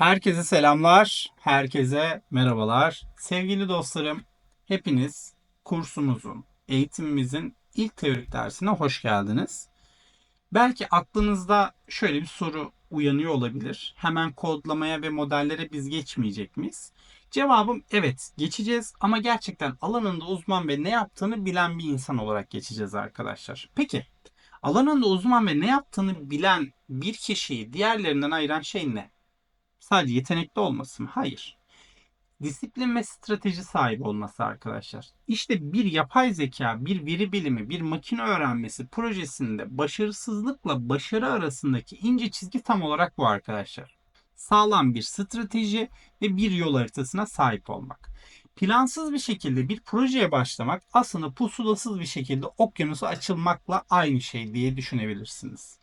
Herkese selamlar, herkese merhabalar. Sevgili dostlarım, hepiniz kursumuzun, eğitimimizin ilk teorik dersine hoş geldiniz. Belki aklınızda şöyle bir soru uyanıyor olabilir. Hemen kodlamaya ve modellere biz geçmeyecek miyiz? Cevabım evet geçeceğiz ama gerçekten alanında uzman ve ne yaptığını bilen bir insan olarak geçeceğiz arkadaşlar. Peki alanında uzman ve ne yaptığını bilen bir kişiyi diğerlerinden ayıran şey ne? Sadece yetenekli olması mı? Hayır. Disiplin ve strateji sahibi olması arkadaşlar. İşte bir yapay zeka, bir veri bilimi, bir makine öğrenmesi projesinde başarısızlıkla başarı arasındaki ince çizgi tam olarak bu arkadaşlar. Sağlam bir strateji ve bir yol haritasına sahip olmak. Plansız bir şekilde bir projeye başlamak aslında pusulasız bir şekilde okyanusa açılmakla aynı şey diye düşünebilirsiniz.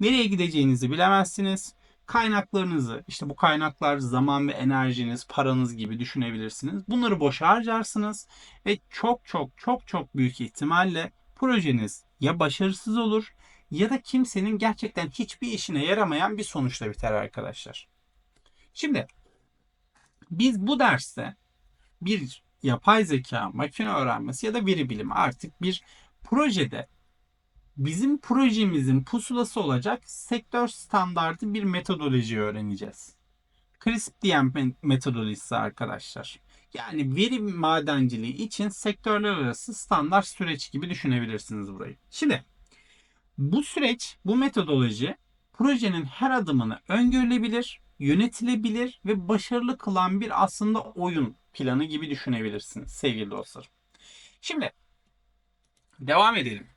Nereye gideceğinizi bilemezsiniz kaynaklarınızı işte bu kaynaklar zaman ve enerjiniz, paranız gibi düşünebilirsiniz. Bunları boşa harcarsınız ve çok çok çok çok büyük ihtimalle projeniz ya başarısız olur ya da kimsenin gerçekten hiçbir işine yaramayan bir sonuçla biter arkadaşlar. Şimdi biz bu derste bir yapay zeka, makine öğrenmesi ya da veri bilimi artık bir projede bizim projemizin pusulası olacak sektör standartı bir metodoloji öğreneceğiz. CRISP diyen metodolojisi arkadaşlar. Yani veri madenciliği için sektörler arası standart süreç gibi düşünebilirsiniz burayı. Şimdi bu süreç, bu metodoloji projenin her adımını öngörülebilir, yönetilebilir ve başarılı kılan bir aslında oyun planı gibi düşünebilirsiniz sevgili dostlar. Şimdi devam edelim.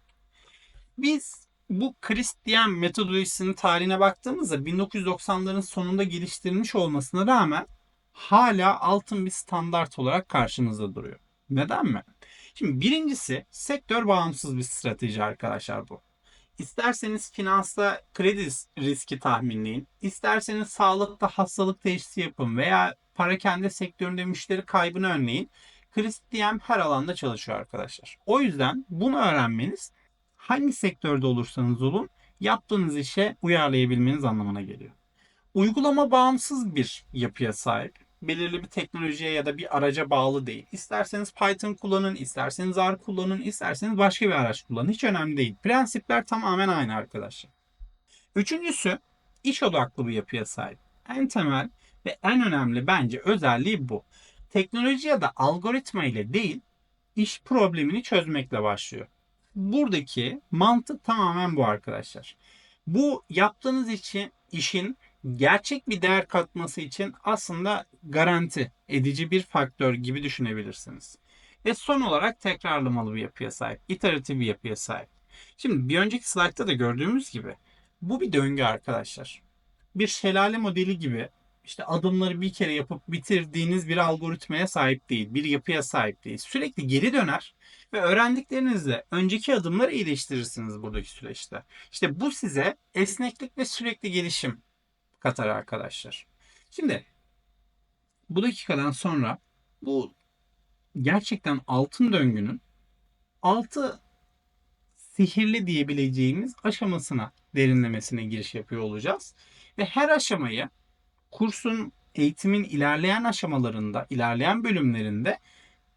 Biz bu Christian metodolojisinin tarihine baktığımızda 1990'ların sonunda geliştirilmiş olmasına rağmen hala altın bir standart olarak karşımızda duruyor. Neden mi? Şimdi birincisi sektör bağımsız bir strateji arkadaşlar bu. İsterseniz finansta kredi riski tahminleyin, isterseniz sağlıkta hastalık teşhisi yapın veya parakende sektöründe müşteri kaybını önleyin. Christian her alanda çalışıyor arkadaşlar. O yüzden bunu öğrenmeniz hangi sektörde olursanız olun yaptığınız işe uyarlayabilmeniz anlamına geliyor. Uygulama bağımsız bir yapıya sahip. Belirli bir teknolojiye ya da bir araca bağlı değil. İsterseniz Python kullanın, isterseniz R kullanın, isterseniz başka bir araç kullanın. Hiç önemli değil. Prensipler tamamen aynı arkadaşlar. Üçüncüsü iş odaklı bir yapıya sahip. En temel ve en önemli bence özelliği bu. Teknoloji ya da algoritma ile değil, iş problemini çözmekle başlıyor buradaki mantık tamamen bu arkadaşlar. Bu yaptığınız için işin gerçek bir değer katması için aslında garanti edici bir faktör gibi düşünebilirsiniz. Ve son olarak tekrarlamalı bir yapıya sahip, iteratif bir yapıya sahip. Şimdi bir önceki slaytta da gördüğümüz gibi bu bir döngü arkadaşlar. Bir şelale modeli gibi işte adımları bir kere yapıp bitirdiğiniz bir algoritmaya sahip değil, bir yapıya sahip değil. Sürekli geri döner ve öğrendiklerinizle önceki adımları iyileştirirsiniz buradaki süreçte. İşte bu size esneklik ve sürekli gelişim katar arkadaşlar. Şimdi bu dakikadan sonra bu gerçekten altın döngünün altı sihirli diyebileceğimiz aşamasına derinlemesine giriş yapıyor olacağız. Ve her aşamayı kursun eğitimin ilerleyen aşamalarında, ilerleyen bölümlerinde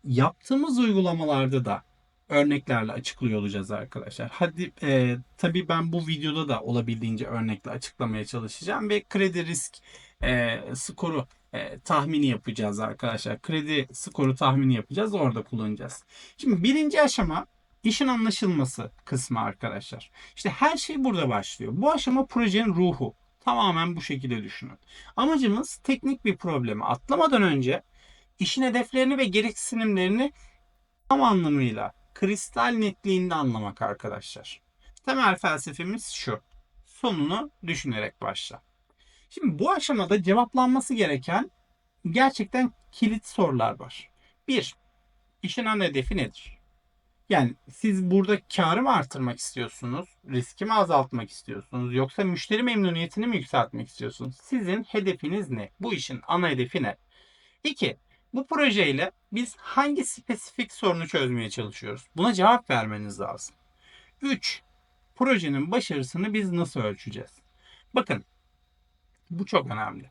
yaptığımız uygulamalarda da örneklerle açıklıyor olacağız arkadaşlar. Hadi e, tabii ben bu videoda da olabildiğince örnekle açıklamaya çalışacağım ve kredi risk e, skoru e, tahmini yapacağız arkadaşlar. Kredi skoru tahmini yapacağız. Orada kullanacağız. Şimdi birinci aşama işin anlaşılması kısmı arkadaşlar. İşte her şey burada başlıyor. Bu aşama projenin ruhu. Tamamen bu şekilde düşünün. Amacımız teknik bir problemi atlamadan önce işin hedeflerini ve gereksinimlerini tam anlamıyla kristal netliğinde anlamak arkadaşlar. Temel felsefemiz şu. Sonunu düşünerek başla. Şimdi bu aşamada cevaplanması gereken gerçekten kilit sorular var. Bir, işin ana hedefi nedir? Yani siz burada karı mı artırmak istiyorsunuz? Riski mi azaltmak istiyorsunuz? Yoksa müşteri memnuniyetini mi yükseltmek istiyorsunuz? Sizin hedefiniz ne? Bu işin ana hedefi ne? İki, bu projeyle biz hangi spesifik sorunu çözmeye çalışıyoruz? Buna cevap vermeniz lazım. Üç, projenin başarısını biz nasıl ölçeceğiz? Bakın, bu çok önemli.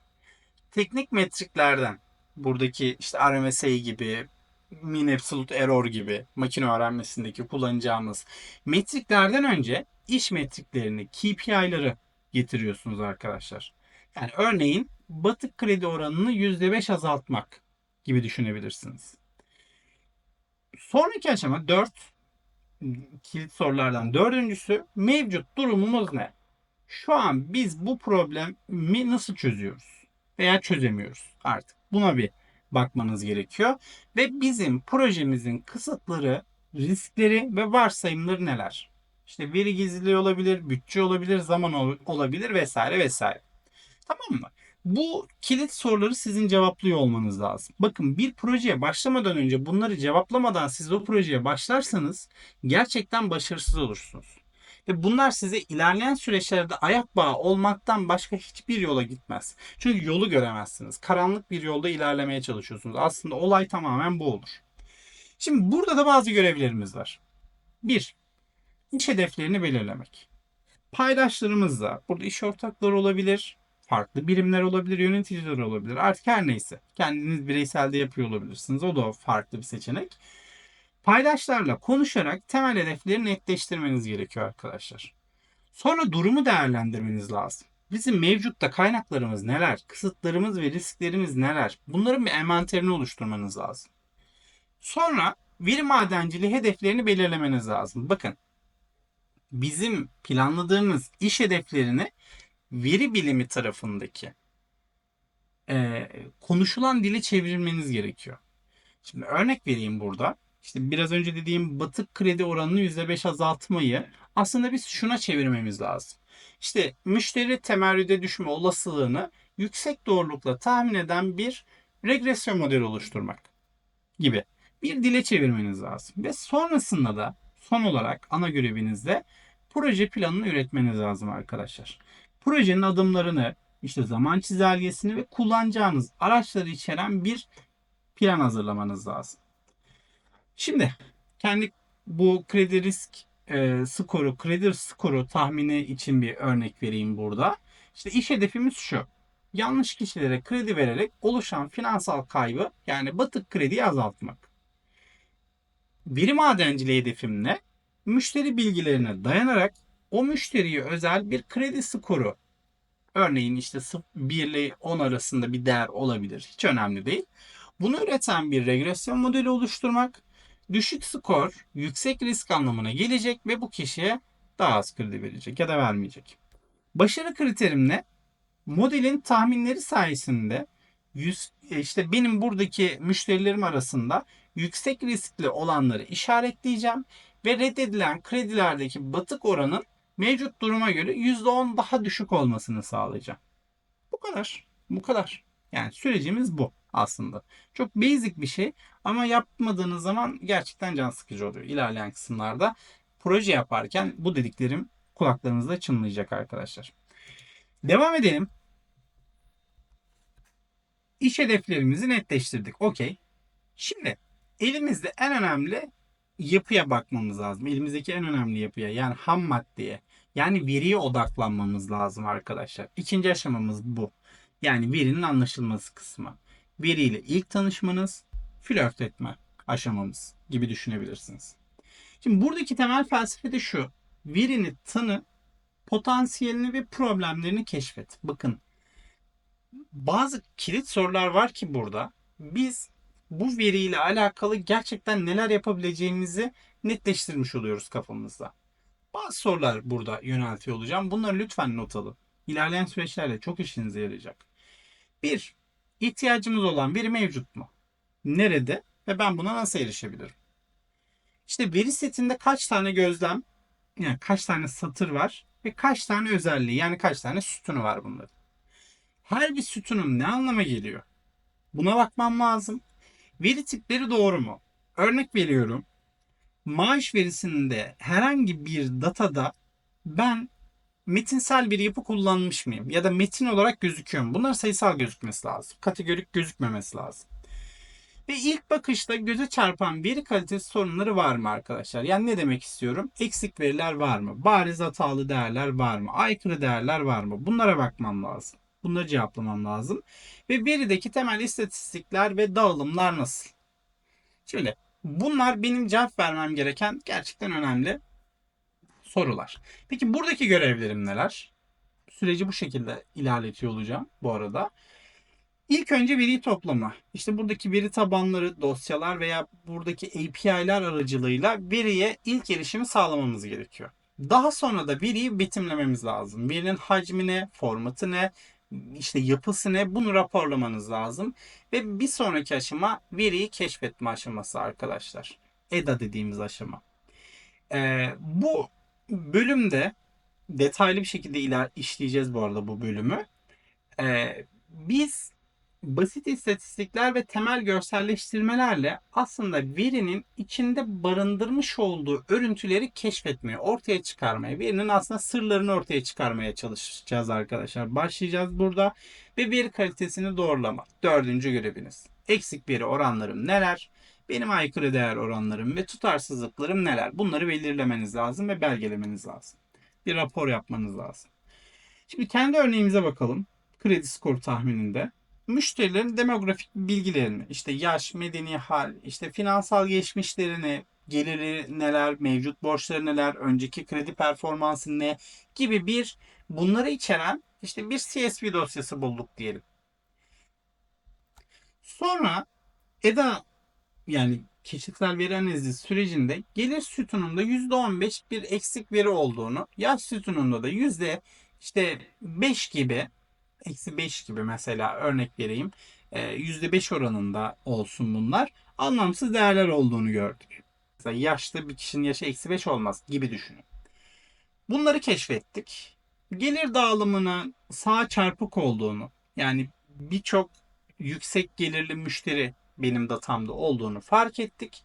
teknik metriklerden buradaki işte RMSA gibi mean absolute error gibi makine öğrenmesindeki kullanacağımız metriklerden önce iş metriklerini, KPI'ları getiriyorsunuz arkadaşlar. Yani örneğin batık kredi oranını %5 azaltmak gibi düşünebilirsiniz. Sonraki aşama 4 kilit sorulardan dördüncüsü mevcut durumumuz ne? Şu an biz bu problemi nasıl çözüyoruz? Veya çözemiyoruz artık. Buna bir bakmanız gerekiyor. Ve bizim projemizin kısıtları, riskleri ve varsayımları neler? İşte veri gizliliği olabilir, bütçe olabilir, zaman olabilir vesaire vesaire. Tamam mı? Bu kilit soruları sizin cevaplıyor olmanız lazım. Bakın bir projeye başlamadan önce bunları cevaplamadan siz o projeye başlarsanız gerçekten başarısız olursunuz. Ve bunlar size ilerleyen süreçlerde ayak bağı olmaktan başka hiçbir yola gitmez. Çünkü yolu göremezsiniz. Karanlık bir yolda ilerlemeye çalışıyorsunuz. Aslında olay tamamen bu olur. Şimdi burada da bazı görevlerimiz var. Bir, iş hedeflerini belirlemek. Paydaşlarımızla, burada iş ortakları olabilir, farklı birimler olabilir, yöneticiler olabilir. Artık her neyse. Kendiniz bireyselde yapıyor olabilirsiniz. O da farklı bir seçenek. Paydaşlarla konuşarak temel hedefleri netleştirmeniz gerekiyor arkadaşlar. Sonra durumu değerlendirmeniz lazım. Bizim mevcutta kaynaklarımız neler, kısıtlarımız ve risklerimiz neler? Bunların bir envanterini oluşturmanız lazım. Sonra veri madenciliği hedeflerini belirlemeniz lazım. Bakın bizim planladığımız iş hedeflerini veri bilimi tarafındaki e, konuşulan dile çevirmeniz gerekiyor. Şimdi örnek vereyim burada. İşte biraz önce dediğim batık kredi oranını %5 azaltmayı aslında biz şuna çevirmemiz lazım. İşte müşteri temerrüde düşme olasılığını yüksek doğrulukla tahmin eden bir regresyon modeli oluşturmak gibi bir dile çevirmeniz lazım. Ve sonrasında da son olarak ana görevinizde proje planını üretmeniz lazım arkadaşlar. Projenin adımlarını, işte zaman çizelgesini ve kullanacağınız araçları içeren bir plan hazırlamanız lazım. Şimdi kendi bu kredi risk e, skoru, kredi skoru tahmini için bir örnek vereyim burada. İşte iş hedefimiz şu. Yanlış kişilere kredi vererek oluşan finansal kaybı yani batık krediyi azaltmak. Veri madenciliği hedefim ne? Müşteri bilgilerine dayanarak o müşteriye özel bir kredi skoru örneğin işte 1 ile 10 arasında bir değer olabilir. Hiç önemli değil. Bunu üreten bir regresyon modeli oluşturmak düşük skor yüksek risk anlamına gelecek ve bu kişiye daha az kredi verecek ya da vermeyecek. Başarı kriterim ne? Modelin tahminleri sayesinde yüz, işte benim buradaki müşterilerim arasında yüksek riskli olanları işaretleyeceğim ve reddedilen kredilerdeki batık oranın mevcut duruma göre %10 daha düşük olmasını sağlayacağım. Bu kadar. Bu kadar. Yani sürecimiz bu aslında. Çok basic bir şey ama yapmadığınız zaman gerçekten can sıkıcı oluyor. İlerleyen kısımlarda proje yaparken bu dediklerim kulaklarınızda çınlayacak arkadaşlar. Devam edelim. İş hedeflerimizi netleştirdik. Okey. Şimdi elimizde en önemli yapıya bakmamız lazım. Elimizdeki en önemli yapıya yani ham maddeye yani veriye odaklanmamız lazım arkadaşlar. İkinci aşamamız bu. Yani verinin anlaşılması kısmı. Veriyle ilk tanışmanız, flört etme aşamamız gibi düşünebilirsiniz. Şimdi buradaki temel felsefe de şu. Verini tanı, potansiyelini ve problemlerini keşfet. Bakın bazı kilit sorular var ki burada biz bu veriyle alakalı gerçekten neler yapabileceğimizi netleştirmiş oluyoruz kafamızda. Bazı sorular burada yöneltiyor olacağım. Bunları lütfen not alın. İlerleyen süreçlerde çok işinize yarayacak. Bir, ihtiyacımız olan veri mevcut mu? Nerede ve ben buna nasıl erişebilirim? İşte veri setinde kaç tane gözlem, yani kaç tane satır var ve kaç tane özelliği yani kaç tane sütunu var bunların. Her bir sütunun ne anlama geliyor? Buna bakmam lazım. Veri tipleri doğru mu? Örnek veriyorum. Maaş verisinde herhangi bir datada ben metinsel bir yapı kullanmış mıyım? Ya da metin olarak gözüküyor mu? Bunlar sayısal gözükmesi lazım. Kategorik gözükmemesi lazım. Ve ilk bakışta göze çarpan veri kalitesi sorunları var mı arkadaşlar? Yani ne demek istiyorum? Eksik veriler var mı? Bariz hatalı değerler var mı? Aykırı değerler var mı? Bunlara bakmam lazım. Bunları cevaplamam lazım. Ve verideki temel istatistikler ve dağılımlar nasıl? Şöyle bunlar benim cevap vermem gereken gerçekten önemli sorular. Peki buradaki görevlerim neler? Süreci bu şekilde ilerletiyor olacağım bu arada. İlk önce veri toplama. İşte buradaki veri tabanları, dosyalar veya buradaki API'ler aracılığıyla veriye ilk erişimi sağlamamız gerekiyor. Daha sonra da veriyi betimlememiz lazım. Verinin hacmi ne, formatı ne, işte yapısı ne bunu raporlamanız lazım. Ve bir sonraki aşama veriyi keşfetme aşaması arkadaşlar. EDA dediğimiz aşama. Ee, bu bölümde detaylı bir şekilde iler işleyeceğiz bu arada bu bölümü. Ee, biz basit istatistikler ve temel görselleştirmelerle aslında verinin içinde barındırmış olduğu örüntüleri keşfetmeye, ortaya çıkarmaya, verinin aslında sırlarını ortaya çıkarmaya çalışacağız arkadaşlar. Başlayacağız burada ve veri kalitesini doğrulamak. Dördüncü göreviniz. Eksik veri oranlarım neler? Benim aykırı değer oranlarım ve tutarsızlıklarım neler? Bunları belirlemeniz lazım ve belgelemeniz lazım. Bir rapor yapmanız lazım. Şimdi kendi örneğimize bakalım. Kredi skor tahmininde müşterilerin demografik bilgilerini, işte yaş, medeni hal, işte finansal geçmişlerini, geliri neler, mevcut borçları neler, önceki kredi performansı ne gibi bir bunları içeren işte bir CSV dosyası bulduk diyelim. Sonra EDA yani kişisel veri analizi sürecinde gelir sütununda %15 bir eksik veri olduğunu, yaş sütununda da yüzde işte 5 gibi eksi 5 gibi mesela örnek vereyim. %5 ee, oranında olsun bunlar. Anlamsız değerler olduğunu gördük. Mesela yaşlı bir kişinin yaşı eksi 5 olmaz gibi düşünün. Bunları keşfettik. Gelir dağılımının sağ çarpık olduğunu yani birçok yüksek gelirli müşteri benim datamda olduğunu fark ettik.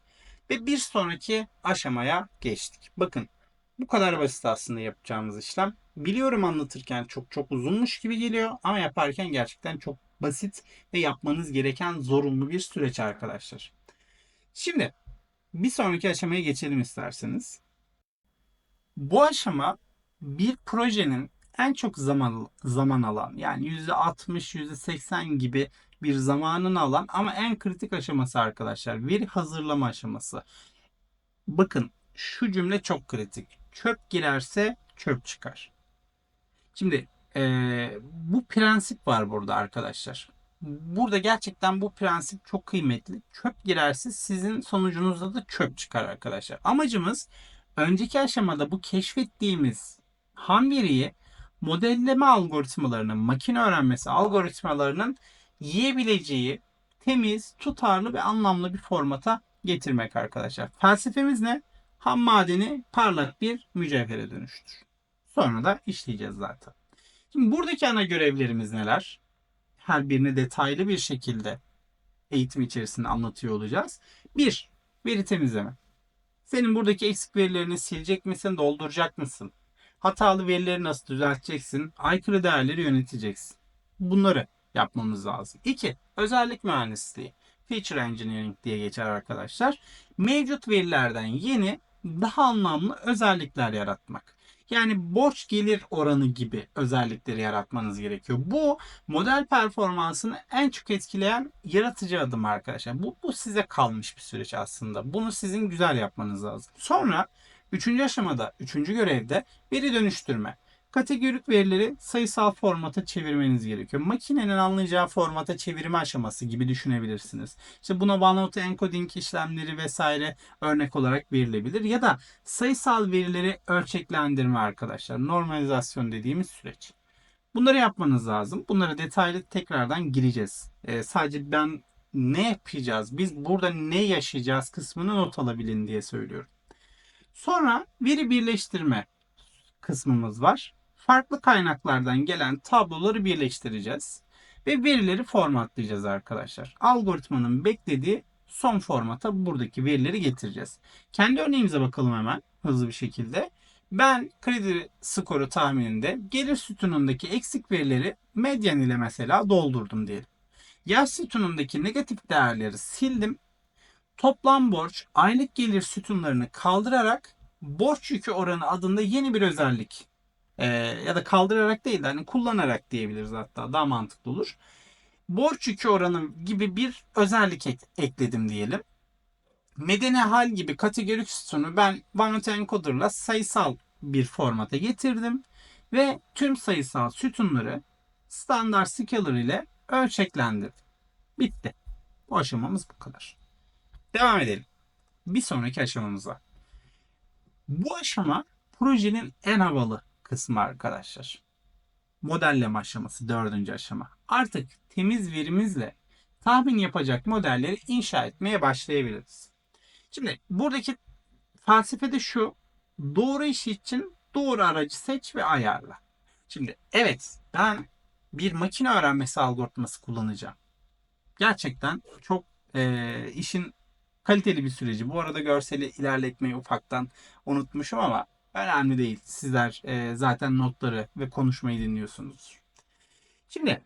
Ve bir sonraki aşamaya geçtik. Bakın bu kadar basit aslında yapacağımız işlem. Biliyorum anlatırken çok çok uzunmuş gibi geliyor ama yaparken gerçekten çok basit ve yapmanız gereken zorunlu bir süreç arkadaşlar. Şimdi bir sonraki aşamaya geçelim isterseniz. Bu aşama bir projenin en çok zaman zaman alan yani %60 %80 gibi bir zamanını alan ama en kritik aşaması arkadaşlar veri hazırlama aşaması. Bakın şu cümle çok kritik. Çöp girerse çöp çıkar. Şimdi e, bu prensip var burada arkadaşlar. Burada gerçekten bu prensip çok kıymetli. Çöp girerse sizin sonucunuzda da çöp çıkar arkadaşlar. Amacımız önceki aşamada bu keşfettiğimiz ham veriyi modelleme algoritmalarının, makine öğrenmesi algoritmalarının yiyebileceği temiz, tutarlı ve anlamlı bir formata getirmek arkadaşlar. Felsefemiz ne? Ham madeni parlak bir mücevhere dönüştür. Sonra da işleyeceğiz zaten. Şimdi buradaki ana görevlerimiz neler? Her birini detaylı bir şekilde eğitim içerisinde anlatıyor olacağız. Bir, veri temizleme. Senin buradaki eksik verilerini silecek misin, dolduracak mısın? Hatalı verileri nasıl düzelteceksin? Aykırı değerleri yöneteceksin. Bunları yapmamız lazım. İki, özellik mühendisliği. Feature Engineering diye geçer arkadaşlar. Mevcut verilerden yeni, daha anlamlı özellikler yaratmak. Yani borç gelir oranı gibi özellikleri yaratmanız gerekiyor. Bu model performansını en çok etkileyen yaratıcı adım arkadaşlar. Bu, bu size kalmış bir süreç aslında. Bunu sizin güzel yapmanız lazım. Sonra üçüncü aşamada, üçüncü görevde veri dönüştürme. Kategorik verileri sayısal formata çevirmeniz gerekiyor. Makinenin anlayacağı formata çevirme aşaması gibi düşünebilirsiniz. İşte buna OneNote encoding işlemleri vesaire örnek olarak verilebilir. Ya da sayısal verileri ölçeklendirme arkadaşlar. Normalizasyon dediğimiz süreç. Bunları yapmanız lazım. Bunlara detaylı tekrardan gireceğiz. Ee, sadece ben ne yapacağız, biz burada ne yaşayacağız kısmını not alabilin diye söylüyorum. Sonra veri birleştirme kısmımız var farklı kaynaklardan gelen tabloları birleştireceğiz ve verileri formatlayacağız arkadaşlar. Algoritmanın beklediği son formata buradaki verileri getireceğiz. Kendi örneğimize bakalım hemen hızlı bir şekilde. Ben kredi skoru tahmininde gelir sütunundaki eksik verileri medyan ile mesela doldurdum diyelim. Yaş sütunundaki negatif değerleri sildim. Toplam borç aylık gelir sütunlarını kaldırarak borç yükü oranı adında yeni bir özellik Ee, ya da kaldırarak değil de hani kullanarak diyebiliriz hatta daha mantıklı olur. Borç yükü oranı gibi bir özellik ek- ekledim diyelim. Medeni hal gibi kategorik sütunu ben Vanity Encoder'la sayısal bir formata getirdim ve tüm sayısal sütunları standart scaler ile ölçeklendirdim. Bitti. Bu aşamamız bu kadar. Devam edelim. Bir sonraki aşamamıza. Bu aşama projenin en havalı kısmı arkadaşlar. Modelleme aşaması dördüncü aşama. Artık temiz verimizle tahmin yapacak modelleri inşa etmeye başlayabiliriz. Şimdi buradaki felsefe de şu. Doğru iş için doğru aracı seç ve ayarla. Şimdi evet ben bir makine öğrenmesi algoritması kullanacağım. Gerçekten çok e, işin kaliteli bir süreci. Bu arada görseli ilerletmeyi ufaktan unutmuşum ama önemli değil. Sizler e, zaten notları ve konuşmayı dinliyorsunuz. Şimdi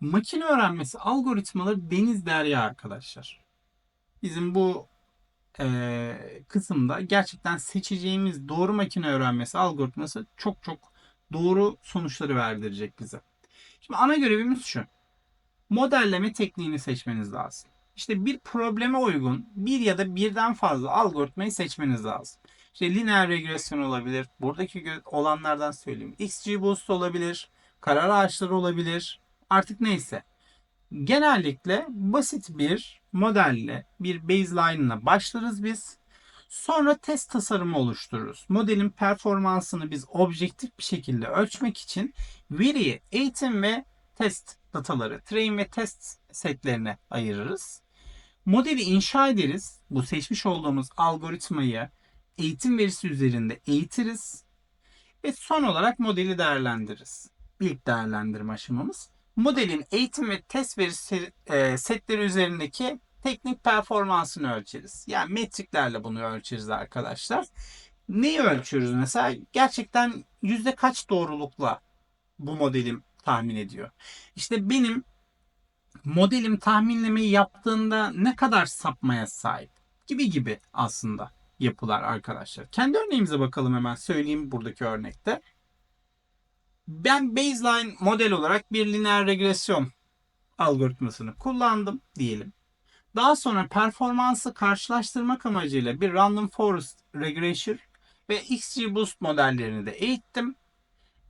makine öğrenmesi algoritmaları deniz derya arkadaşlar. Bizim bu e, kısımda gerçekten seçeceğimiz doğru makine öğrenmesi algoritması çok çok doğru sonuçları verdirecek bize. Şimdi ana görevimiz şu. Modelleme tekniğini seçmeniz lazım. İşte bir probleme uygun bir ya da birden fazla algoritmayı seçmeniz lazım. İşte lineer regresyon olabilir. Buradaki olanlardan söyleyeyim. XGBoost olabilir. Karar ağaçları olabilir. Artık neyse. Genellikle basit bir modelle, bir baseline'la başlarız biz. Sonra test tasarımı oluştururuz. Modelin performansını biz objektif bir şekilde ölçmek için veriyi eğitim ve test dataları, train ve test setlerine ayırırız. Modeli inşa ederiz. Bu seçmiş olduğumuz algoritmayı eğitim verisi üzerinde eğitiriz. Ve son olarak modeli değerlendiririz. İlk değerlendirme aşamamız. Modelin eğitim ve test verisi e, setleri üzerindeki teknik performansını ölçeriz. Yani metriklerle bunu ölçeriz arkadaşlar. Neyi ölçüyoruz mesela? Gerçekten yüzde kaç doğrulukla bu modelim tahmin ediyor. İşte benim modelim tahminlemeyi yaptığında ne kadar sapmaya sahip gibi gibi aslında yapılar arkadaşlar. Kendi örneğimize bakalım hemen söyleyeyim buradaki örnekte. Ben baseline model olarak bir lineer regresyon algoritmasını kullandım diyelim. Daha sonra performansı karşılaştırmak amacıyla bir random forest regression ve XGBoost modellerini de eğittim.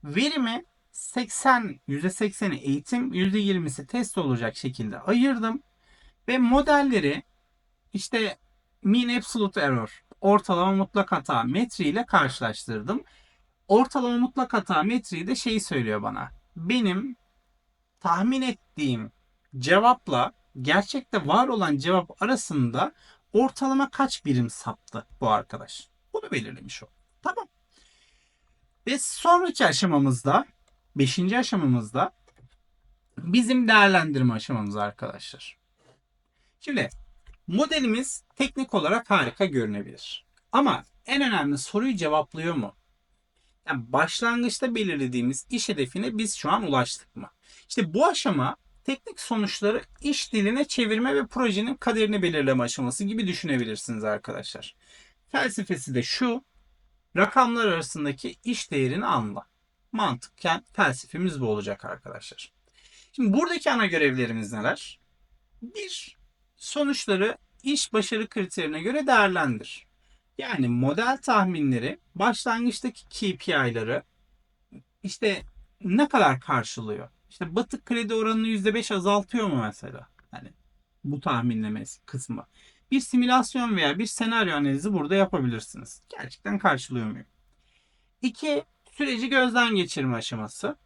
Verimi 80, %80'i eğitim, %20'si test olacak şekilde ayırdım. Ve modelleri işte mean absolute error, ortalama mutlak hata metriğiyle karşılaştırdım. Ortalama mutlak hata metriği de şeyi söylüyor bana. Benim tahmin ettiğim cevapla gerçekte var olan cevap arasında ortalama kaç birim saptı bu arkadaş. Bunu belirlemiş o. Tamam. Ve sonraki aşamamızda, beşinci aşamamızda bizim değerlendirme aşamamız arkadaşlar. Şimdi modelimiz teknik olarak harika görünebilir. Ama en önemli soruyu cevaplıyor mu? Yani başlangıçta belirlediğimiz iş hedefine biz şu an ulaştık mı? İşte bu aşama teknik sonuçları iş diline çevirme ve projenin kaderini belirleme aşaması gibi düşünebilirsiniz arkadaşlar. Felsefesi de şu. Rakamlar arasındaki iş değerini anla. Mantıken felsefemiz bu olacak arkadaşlar. Şimdi buradaki ana görevlerimiz neler? Bir, sonuçları iş başarı kriterine göre değerlendir. Yani model tahminleri başlangıçtaki KPI'ları işte ne kadar karşılıyor? İşte batık kredi oranını %5 azaltıyor mu mesela? Hani bu tahminleme kısmı. Bir simülasyon veya bir senaryo analizi burada yapabilirsiniz. Gerçekten karşılıyor muyum? İki, süreci gözden geçirme aşaması.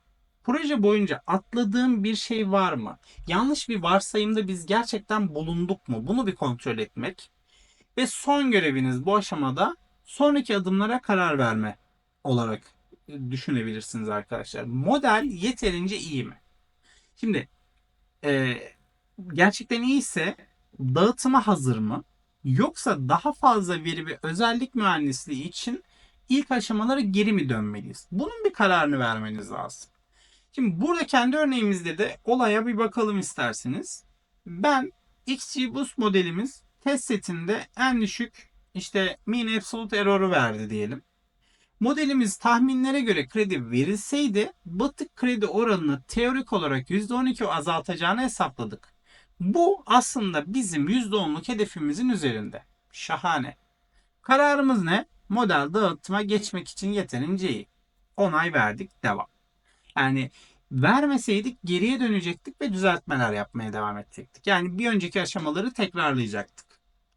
Proje boyunca atladığım bir şey var mı? Yanlış bir varsayımda biz gerçekten bulunduk mu? Bunu bir kontrol etmek. Ve son göreviniz bu aşamada sonraki adımlara karar verme olarak düşünebilirsiniz arkadaşlar. Model yeterince iyi mi? Şimdi e, gerçekten iyiyse dağıtıma hazır mı? Yoksa daha fazla veri ve özellik mühendisliği için ilk aşamalara geri mi dönmeliyiz? Bunun bir kararını vermeniz lazım. Şimdi burada kendi örneğimizde de olaya bir bakalım isterseniz. Ben XGBoost modelimiz test setinde en düşük işte mean absolute error'u verdi diyelim. Modelimiz tahminlere göre kredi verilseydi batık kredi oranını teorik olarak %12 azaltacağını hesapladık. Bu aslında bizim %10'luk hedefimizin üzerinde. Şahane. Kararımız ne? Model dağıtıma geçmek için yeterince. Onay verdik, devam. Yani vermeseydik geriye dönecektik ve düzeltmeler yapmaya devam edecektik. Yani bir önceki aşamaları tekrarlayacaktık.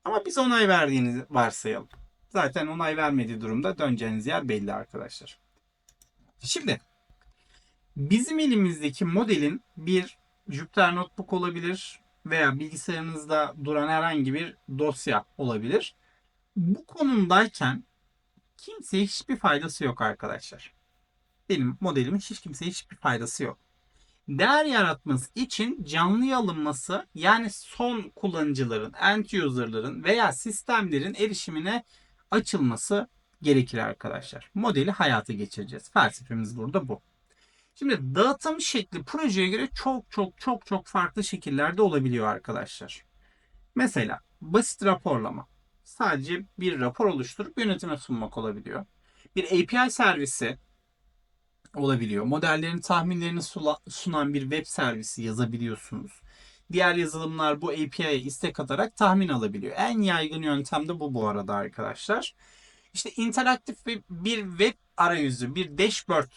Ama biz onay verdiğini varsayalım. Zaten onay vermediği durumda döneceğiniz yer belli arkadaşlar. Şimdi bizim elimizdeki modelin bir Jupyter Notebook olabilir veya bilgisayarınızda duran herhangi bir dosya olabilir. Bu konumdayken kimseye hiçbir faydası yok arkadaşlar. Benim modelimin hiç kimseye hiçbir faydası yok. Değer yaratması için canlıya alınması yani son kullanıcıların, end user'ların veya sistemlerin erişimine açılması gerekir arkadaşlar. Modeli hayata geçireceğiz. Felsefemiz burada bu. Şimdi dağıtım şekli projeye göre çok çok çok çok farklı şekillerde olabiliyor arkadaşlar. Mesela basit raporlama. Sadece bir rapor oluşturup yönetime sunmak olabiliyor. Bir API servisi olabiliyor. Modellerin tahminlerini sunan bir web servisi yazabiliyorsunuz. Diğer yazılımlar bu API'ye istek atarak tahmin alabiliyor. En yaygın yöntem de bu bu arada arkadaşlar. İşte interaktif bir web arayüzü, bir dashboard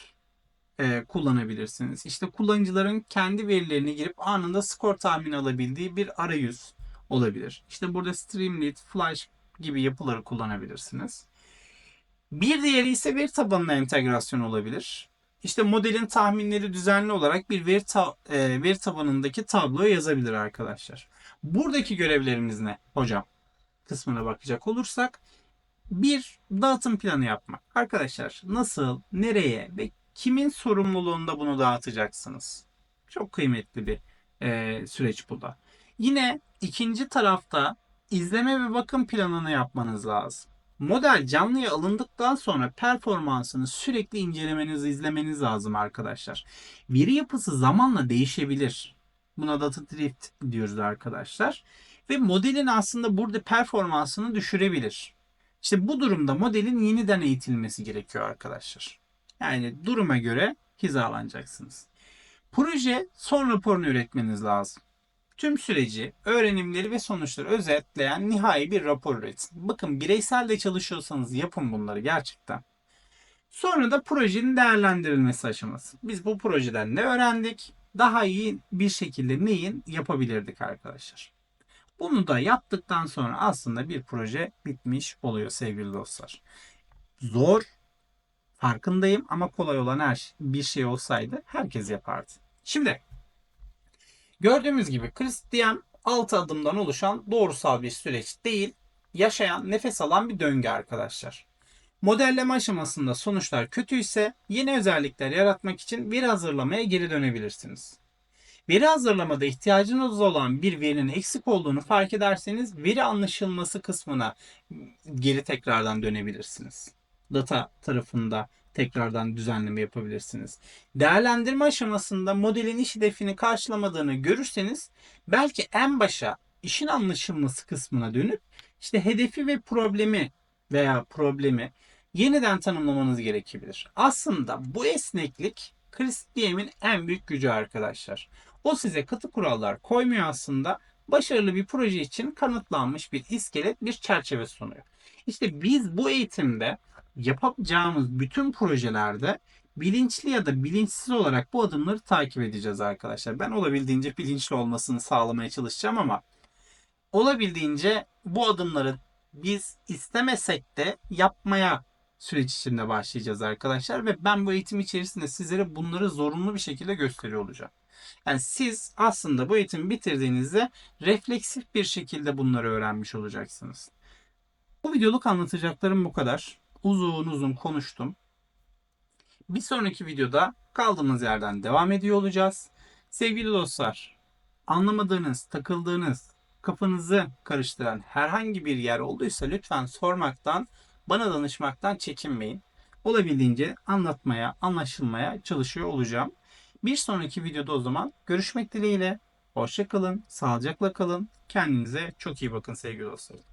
e, kullanabilirsiniz. İşte kullanıcıların kendi verilerini girip anında skor tahmini alabildiği bir arayüz olabilir. İşte burada Streamlit, Flash gibi yapıları kullanabilirsiniz. Bir diğeri ise veri tabanına entegrasyon olabilir. İşte modelin tahminleri düzenli olarak bir veri, ta, e, veri tabanındaki tabloya yazabilir arkadaşlar. Buradaki görevlerimiz ne hocam? Kısmına bakacak olursak bir dağıtım planı yapmak. Arkadaşlar nasıl, nereye ve kimin sorumluluğunda bunu dağıtacaksınız? Çok kıymetli bir e, süreç bu da. Yine ikinci tarafta izleme ve bakım planını yapmanız lazım. Model canlıya alındıktan sonra performansını sürekli incelemeniz, izlemeniz lazım arkadaşlar. Veri yapısı zamanla değişebilir. Buna data drift diyoruz arkadaşlar. Ve modelin aslında burada performansını düşürebilir. İşte bu durumda modelin yeniden eğitilmesi gerekiyor arkadaşlar. Yani duruma göre hizalanacaksınız. Proje son raporunu üretmeniz lazım. Tüm süreci, öğrenimleri ve sonuçları özetleyen nihai bir rapor üretin. Bakın bireysel de çalışıyorsanız yapın bunları gerçekten. Sonra da projenin değerlendirilmesi aşaması. Biz bu projeden ne öğrendik? Daha iyi bir şekilde neyin yapabilirdik arkadaşlar. Bunu da yaptıktan sonra aslında bir proje bitmiş oluyor sevgili dostlar. Zor, farkındayım ama kolay olan her bir şey olsaydı herkes yapardı. Şimdi Gördüğümüz gibi Christian 6 adımdan oluşan doğrusal bir süreç değil, yaşayan, nefes alan bir döngü arkadaşlar. Modelleme aşamasında sonuçlar kötüyse yeni özellikler yaratmak için veri hazırlamaya geri dönebilirsiniz. Veri hazırlamada ihtiyacınız olan bir verinin eksik olduğunu fark ederseniz veri anlaşılması kısmına geri tekrardan dönebilirsiniz. Data tarafında tekrardan düzenleme yapabilirsiniz. Değerlendirme aşamasında modelin iş hedefini karşılamadığını görürseniz belki en başa işin anlaşılması kısmına dönüp işte hedefi ve problemi veya problemi yeniden tanımlamanız gerekebilir. Aslında bu esneklik CRISP en büyük gücü arkadaşlar. O size katı kurallar koymuyor aslında. Başarılı bir proje için kanıtlanmış bir iskelet, bir çerçeve sunuyor. İşte biz bu eğitimde yapacağımız bütün projelerde bilinçli ya da bilinçsiz olarak bu adımları takip edeceğiz arkadaşlar. Ben olabildiğince bilinçli olmasını sağlamaya çalışacağım ama olabildiğince bu adımları biz istemesek de yapmaya süreç içinde başlayacağız arkadaşlar ve ben bu eğitim içerisinde sizlere bunları zorunlu bir şekilde gösteriyor olacağım. Yani siz aslında bu eğitimi bitirdiğinizde refleksif bir şekilde bunları öğrenmiş olacaksınız. Bu videoluk anlatacaklarım bu kadar uzun uzun konuştum. Bir sonraki videoda kaldığımız yerden devam ediyor olacağız. Sevgili dostlar, anlamadığınız, takıldığınız, kafanızı karıştıran herhangi bir yer olduysa lütfen sormaktan, bana danışmaktan çekinmeyin. Olabildiğince anlatmaya, anlaşılmaya çalışıyor olacağım. Bir sonraki videoda o zaman görüşmek dileğiyle. Hoşçakalın, sağlıcakla kalın. Kendinize çok iyi bakın sevgili dostlarım.